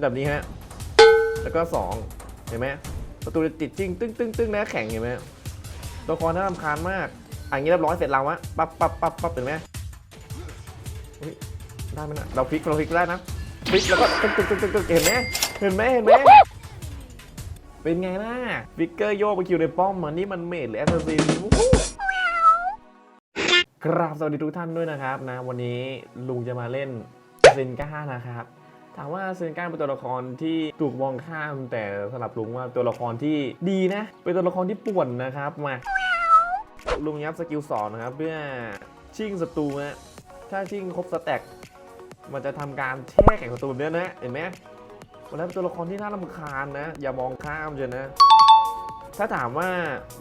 แบบนี้ฮะ แล้วก็สองเห็นไหมประตูจะติดจริงตึ้งตึ้งตึ้งนะแข็งเห็นไหมตัวละครน่ารำคาญมากอะอย่างนี้เรียบร้อยเสร็จเราอะปั๊บปั๊บปั๊บปั๊บเห็นไหมได้ไหมนะเราพลิกเราพลิกได้นะพลิกแล้วก็ตึ๊กตึ๊กตึ๊กตึ๊กเห็นไหมเห็นไหมเห็นไหมเป็นไงล่ะวิกเกอร์โยกไปคิวในป้อมมันนี่มันเมดหรือแอสซัสซินวู้ฮู้กราบสวัสดีทุกท่านด้วยนะครับนะ วันนี้ลุงจะมาเล่นเซนก้านะครับ ถามว่าเซนก้าเป็นตัวละครที่ถูกมองข้ามแต่สำหรับลุงว่าตัวละครที่ดีนะ เป็นตัวละครที่ป่วนนะครับมาลุงยับสกิลสอนนะครับเพื่อชิงศัตรูนะถ้าชิงครบสแต็กมันจะทำการแช่แข็งศัตรูแบบเนี้ยนะเห็นไหมวันนั้นเป็นตัวละครที่น่ารำคาญนะ อย่ามองข้ามเจนนะ ถ้าถามว่า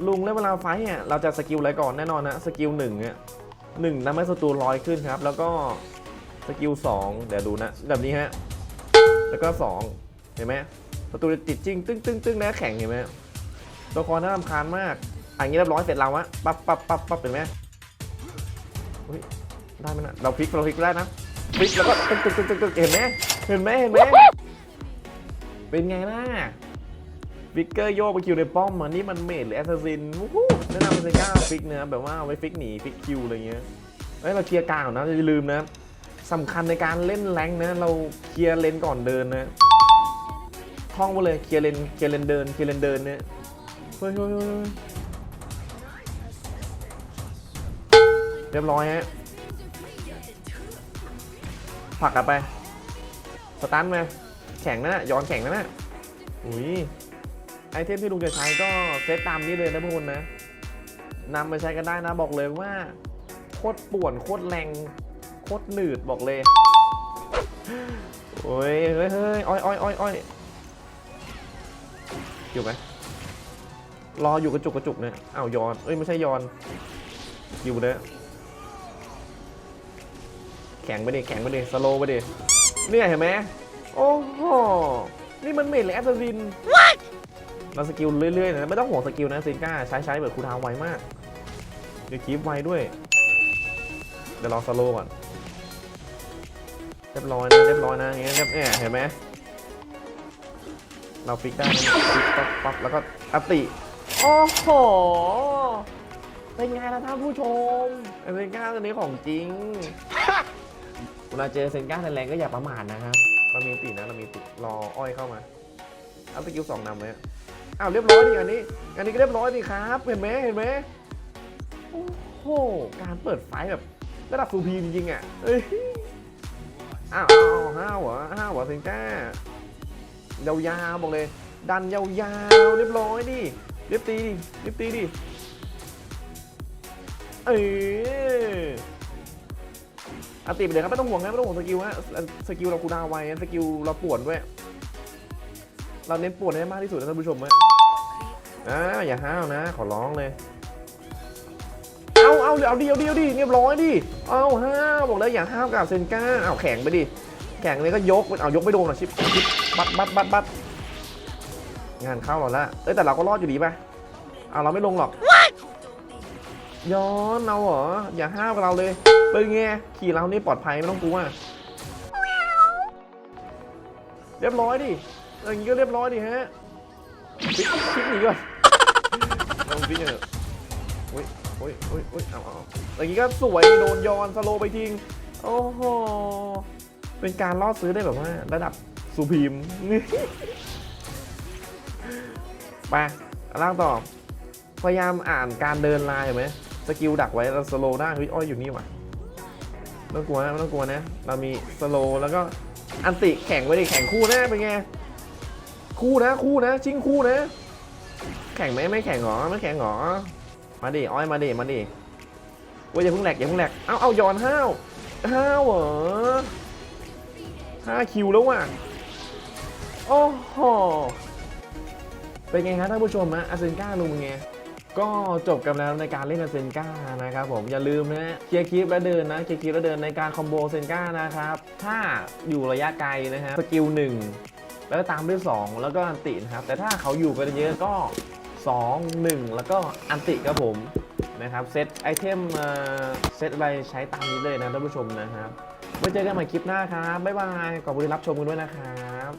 ลุงเล่นเวลาไฟเนี่ยเราจะสกิลอะไรก่อนแน่นอนนะสกิลหนึ่งเนี่ยหนึ่งทำให้ศัตรูลอยขึ้นครับ แล้วก็สกิลสองเดี๋ยวดูนะแบบนี้ฮะ แล้วก็สองเห็นไหมประตูจะติดจริง ตึ้งตึ้งตึ้งนะแข็งเห็นไหมตัวละครน่ารำคาญมากอะอย่างนี้เรียบร้อยเสร็จเราอะปั๊บปั๊บปั๊บปั๊บเห็นไหมเฮ้ยได้ไหมนะเราพลิกเราพลิกได้นะพลิกแล้วก็ตึ้งตึ้งตึ้งตึ้งเห็นไหมเห็นไหมเห็นไหมเป็นไงล่ะฟิกเกอร์โยกไปคิวในป้อมมันนี่มันเมดหรือแอสซัสซินวู้ฮู้แนะนำเป็นก้าฟิกเนื้อแบบว่าเอาไว้ฟิกหนีฟิกคิวอะไรเงี้ยเฮ้ยเราเคลียร์กลางก่อนนะอย่าลืมนะ สำคัญในการเล่นแรงนะเราเคลียร์เลนก่อนเดินนะท่องไปเลยเคลียร์เลนเคลียร์เลนเดินเคลียร์เลนเดินเนี่ยเฮ้ยเฮ้ยเรียบร้อยฮะผลักกลับไป สตันมา แข็งนะ่ะย้อนแข็งนะน่ะอุ้ยไอเทมที่ลุงจะใช้ก็เซตตามนี้เลยนะพวกคุณนะนำไปใช้กันได้นะบอกเลยว่า โคตรป่วนโคตรแรง โคตรหนืดบอกเลย โอ้ย เฮ้ยเฮ้ยอ้อยอ้อยอ้อยอ้อยอยู่ไหมรออยู่กระจุกกระจุกเนี่ยอ้าวยอน เอ้ย ไม่ใช่ยอน อยู่เด้อแข็งไปดิ แข็งไปดิ สโลว์ไปดิ เนี่ยเห็นไหมโอ้โห นี่มันเมดเลยแอสซัสซินเราสกิลเรื่อยๆนะ ไม่ต้องห่วงสกิลนะซินก้า ใช้ใช้แบบคูลดาวน์ไวมาก เดี๋ยวคีบไวด้วย เดี๋ยวรอสโลว์ก่อน เรียบร้อยนะ เรียบร้อยนะอย่างเงี้ยเรียบเนี่ยเห็นไหมเราฟิกได้นะฟิกปั๊บปั๊บแล้วก็อติ โอ้โห เป็นไงล่ะท่านผู้ชมไอ้เซนก้าตัวนี้ของจริง เวลาเจอเซนก้าแรงๆก็อย่าประมาทนะครับเรามีตินะเรามีติรออ้อยเข้ามาเอาสกิลสองนำเลยอ้าวเรียบร้อยดิอันนี้ อันนี้ก็เรียบร้อยดิครับ เห็นไหมเห็นไหมโอ้โห การเปิดไฟแบบ ระดับซูพีจริงๆอะเอ้ยอ้าวอ้าวห้าวเหรอห้าวเหรอเซนก้ายาวๆบอกเลย ดันยาวๆเรียบร้อยดิเรียบตีดิเรียบตีดิเอออาติไปเลยครับไม่ต้องห่วงนะไม่ต้องห่วงสกิลฮะสกิลเราคูดาวไวสกิลเราปวนด้วย เราเน้นปวนให้มากที่สุดนะท่านผู้ชมฮะอ่าอย่าห้าวนะ ขอร้องเลย เอาเอาเดีเอาดีเอาดีเรียบร้อยดิ เอาห้าบอกแล้วอย่าห้าวกับเซนก้าเอาแข็งไปดิ แข็งเลยก็ยกเอายกไม่โดนหรอชิปชิปบัดบัดบัดบัดงานเข้าเราละเอ้ยแต่เราก็รอดอยู่ดีป่ะเอาเราไม่ลงหรอก ย้อนเอาเหรอ อย่าห้าวกับเราเลยเป็นไงขี่เรานี่ปลอดภัยไม่ต้องกลัวเรียบร้อยดิอย่างนี้ก็เรียบร้อยดิฮะพลิกพลิกหนีก่อนลองพลิกเถอะโอ้ย โอ้ยโอ้ยโอ้ยเอาเอาอย่างนี้ก็สวยโดนยอนสโลไปทิ้ง โอ้โห เป็นการล่อซื้อได้แบบว่า ระดับสูพีมไปล่างต่อ พยายามอ่านการเดินลายเห็นไหมสกิลดักไว้เราสโลได้เฮ้ยอ้อยอยู่นี่ว่ะไม่ต้องกลัวนะไม่ต้องกลัวนะ เรามีสโลแล้วก็อันติแข่งไว้ดิแข่งคู่นะเป็นไงคู่นะคู่นะ ชิงคู่นะ แข่งไหมไม่แข่งหรอไม่แข่งหรอ มาดิอ้อยมาดิมาดิโอ้ยอย่าเพิ่งแหลกอย่าเพิ่งแหลกเอาเอาย้อนห้าวห้าวเหรอห้าคิวแล้วว่ะโอ้โหเป็นไงครับท่านผู้ชมฮะอาเซนก้าลุงไงก็จบกันแล้วในการเล่นอาเซนก้านะครับผมอย่าลืมนะเคลียร์คลิปแล้วเดินนะเคลียร์คลิปแล้วเดินในการคอมโบเซนก้านะครับถ้าอยู่ระยะไกลนะฮะสกิลหนึ่งแล้วตามด้วย 2 แล้วก็อันตินะครับแต่ถ้าเขาอยู่กันเยอะก็ 2 1 แล้วก็อันติครับผมนะครับเซตไอเทมเซตอะไรใช้ตามนี้เลยนะท่านผู้ชมนะครับไว้เจอกันใหม่คลิปหน้าครับ บ๊ายบายขอบคุณที่รับชมกันด้วยนะครับ